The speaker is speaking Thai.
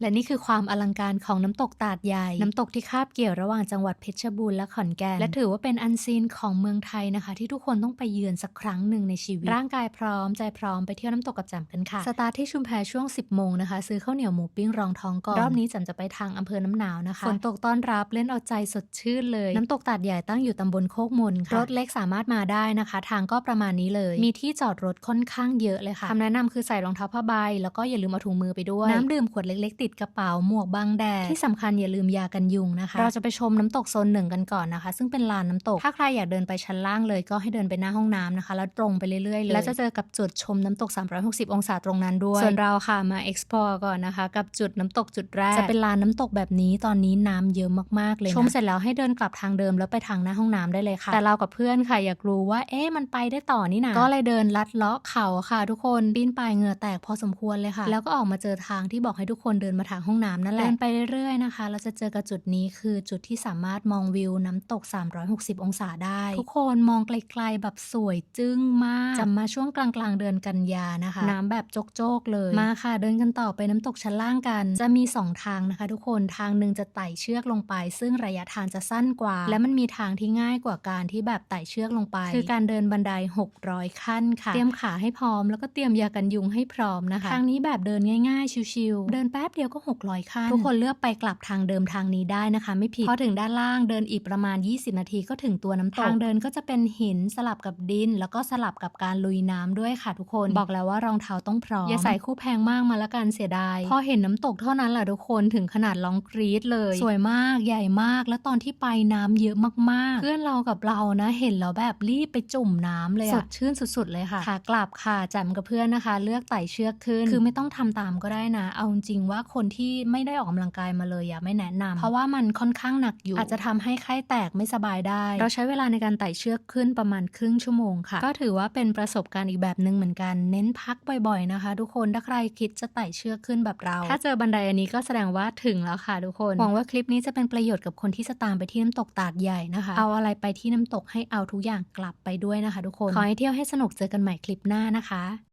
และนี่คือความอลังการของน้ำตกตาดใหญ่ น้ำตกที่คาบเกี่ยวระหว่างจังหวัดเพชรบูรณ์และขอนแก่น และถือว่าเป็นอันซีนของเมืองไทยนะคะ ที่ทุกคนต้องไปเยือนสักครั้งหนึ่งในชีวิต ร่างกายพร้อมใจพร้อมไปเที่ยวน้ำตกกับจมกันค่ะ สตาร์ทที่ชุมแพช่วง 10 โมงนะคะ ซื้อข้าวเหนียวหมูปิ้งรองท้องก่อน รอบนี้จมจะไปทางอำเภอน้ำหนาวนะคะ ฝนตกต้อนรับเล่นเอาใจสดชื่นเลย น้ำตกตาดใหญ่ตั้งอยู่ตำบลโคกมนค่ะ รถเล็กสามารถมาได้นะคะ ทางก็ประมาณนี้เลย มีที่จอดรถค่อนข้างเยอะเลยค่ะคำแนะนำคือใส่รองเท้าผ้าใบแล้วก็อย่าลืมเอาถุงมือไปด้วยน้ำดื่มขวดเล็กๆติดกระเป๋าหมวกบังแดดที่สำคัญอย่าลืมยากันยุงนะคะ เราจะไปชมน้ำตกโซนหนึ่งกันก่อนนะคะ ซึ่งเป็นลานน้ำตก ถ้าใครอยากเดินไปชั้นล่างเลยก็ให้เดินไปหน้าห้องน้ำนะคะ แล้วตรงไปเรื่อยๆเลยแล้วจะเจอกับจุดชมน้ำตก 360 องศาตรงนั้นด้วย ส่วนเราค่ะมา explore ก่อนนะคะ กับจุดน้ำตกจุดแรกจะเป็นลานน้ำตกแบบนี้ตอนนี้น้ำเยอะมากๆเลยนะชมเสร็จแล้วให้เดินกลับทางเดิมแล้วไปทางหน้าห้องน้ำได้เลยค่ะ แต่เรากับเพื่อนค่ะอยากรู้ว่าเอ๊ะมันไปได้ต่อนี่นะก็เลยเดินลัดเลาะเขาค่ะ ทุกคนปีนป่ายเหงื่อแตกพอสมควรเลยค่ะ แล้วก็ออกมาเจอทางที่บอกให้ทุกคนเดินมาทางห้องน้ำนั่นแหละ เดินไปเรื่อยๆนะคะ เราจะเจอกับจุดนี้คือจุดที่สามารถมองวิวน้ำตก 360 องศาได้ ทุกคนมองไกลๆแบบสวยจึ้งมากจำมาช่วงกลางๆเดือนกันยานะคะ น้ำแบบโจกๆเลย มาค่ะ เดินกันต่อไปน้ำตกชั้นล่างกัน จะมี 2 ทางนะคะ ทุกคน ทางหนึ่งจะไต่เชือกลงไป ซึ่งระยะทางจะสั้นกว่า และมันมีทางที่ง่ายกว่าการที่แบบไต่เชือกลงไป คือการเดินบันได 600 ขั้นค่ะ เตรียมขาให้พร้อม แล้วก็เตรียมยากันยุงให้พร้อมนะคะ ทางนี้แบบเดินง่ายๆ ชิวๆ เดินแป๊บเดียวก็ 600 ขั้น ทุกคนเลือกไปกลับทางเดิมทางนี้ได้นะคะ ไม่ผิดพอถึงด้านล่างเดินอีกประมาณ 20 นาทีก็ถึงตัวน้ำตกทางเดินก็จะเป็นหินสลับกับดิน แล้วก็สลับกับการลุยน้ำด้วยค่ะทุกคนบอกแล้วว่ารองเท้าต้องพร้อมอย่าใส่คู่แพงมากมาละกันเสียดายพอเห็นน้ำตกเท่านั้นแหละทุกคนถึงขนาดร้องกรี๊ดเลย สวยมากใหญ่มาก แล้วตอนที่ไปน้ำเยอะมากๆ เพื่อนเรากับเรานะเห็นแล้วแบบรีบไปจุ่มน้ำเลยอะสดชื่นสุดๆเลยค่ะขากลับค่ะแจมกับเพื่อนนะคะ เลือกไต่เชือกขึ้น คือไม่ต้องทำตามก็ได้นะ เอาจริงๆว่าคนที่ไม่ได้ออกกำลังกายมาเลยอย่าไม่แนะนำเพราะว่ามันค่อนข้างหนักอยู่ อาจจะทำให้ไข้แตกไม่สบายได้ เราใช้เวลาในการไต่เชือกขึ้นประมาณครึ่งชั่วโมงค่ะ ก็ถือว่าเป็นประสบการณ์อีกแบบหนึ่งเหมือนกัน เน้นพักบ่อยๆนะคะ ทุกคนถ้าใครคิดจะไต่เชือกขึ้นแบบเรา ถ้าเจอบันไดอันนี้ก็แสดงว่าถึงแล้วค่ะทุกคนหวังว่าคลิปนี้จะเป็นประโยชน์กับคนที่จะตามไปที่น้ำตกตาดใหญ่นะคะ เอาอะไรไปที่น้ำตกให้เอาทุกอย่างกลับไปด้วยนะคะ ทุกคนขอให้เที่ยวให้สนุกเจอกันใหม่คลิปหน้านะคะ